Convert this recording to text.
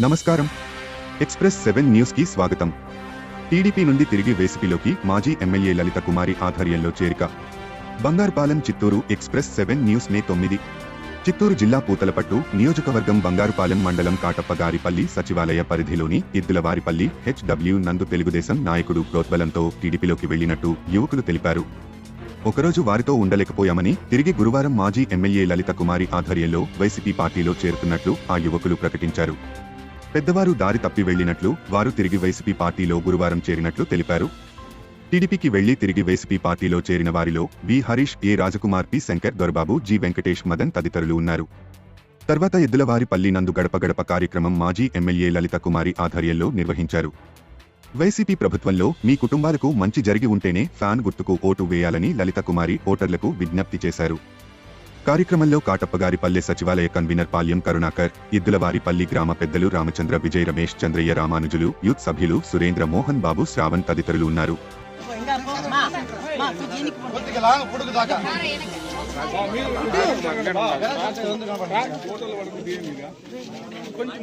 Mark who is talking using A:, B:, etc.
A: నమస్కారం. Express seven న్యూస్కి స్వాగతం. టీడీపీ నుండి తిరిగి వేసిపిలోకి మాజీ ఎమ్మెల్యే లలిత కుమారి ఆధ్వర్యంలో చేరిక. Bangarupalem Chittoor express seven news May తొమ్మిది. చిత్తూరు జిల్లా పూతలపట్టు నియోజకవర్గం బంగారుపాలెం మండలం కాటప్పగారిపల్లి సచివాలయ పరిధిలోని ఇద్దులవారిపల్లి హెచ్డబ్ల్యూ నందు తెలుగుదేశం నాయకుడు ప్రోద్బలంతో టీడీపీలోకి వెళ్ళినట్టు యువకులు తెలిపారు. ఒకరోజు వారితో ఉండలేకపోయామని తిరిగి గురువారం మాజీ ఎమ్మెల్యే లలిత కుమారి ఆధ్వర్యంలో వైసీపీ పార్టీలో చేరుతున్నట్లు ఆ యువకులు ప్రకటించారు. పెద్దవారు దారి తప్పి వెళ్ళినట్లు వారు తిరిగి వైసీపీ పార్టీలో గురువారం చేరినట్లు తెలిపారు. టీడీపీకి వెళ్ళి తిరిగి వైసీపీ పార్టీలో చేరిన వారిలో B Harish A Rajakumar P Shankar Dorababu G Venkatesh Madan తదితరులు ఉన్నారు. తర్వాత ఎద్దులవారిపల్లి నందు గడప గడప కార్యక్రమం మాజీ ఎమ్మెల్యే లలిత కుమారి ఆధ్వర్యంలో నిర్వహించారు. వైసీపీ ప్రభుత్వంలో మీ కుటుంబాలకు మంచి జరిగి ఉంటేనే ఫ్యాన్ గుర్తుకు ఓటు వేయాలని లలిత కుమారి ఓటర్లకు విజ్ఞప్తి చేశారు. కార్యక్రమంలో కాటప్పగారిపల్లె సచివాలయ కన్వీనర్ పాల్యం కరుణాకర్ ఇద్దులవారిపల్లి గ్రామ పెద్దలు రామచంద్ర విజయ్ రమేష్ చంద్రయ్య రామానుజులు యూత్ సభ్యులు సురేంద్ర మోహన్ బాబు శ్రావణ్ తదితరులు ఉన్నారు.
B: కొంచెం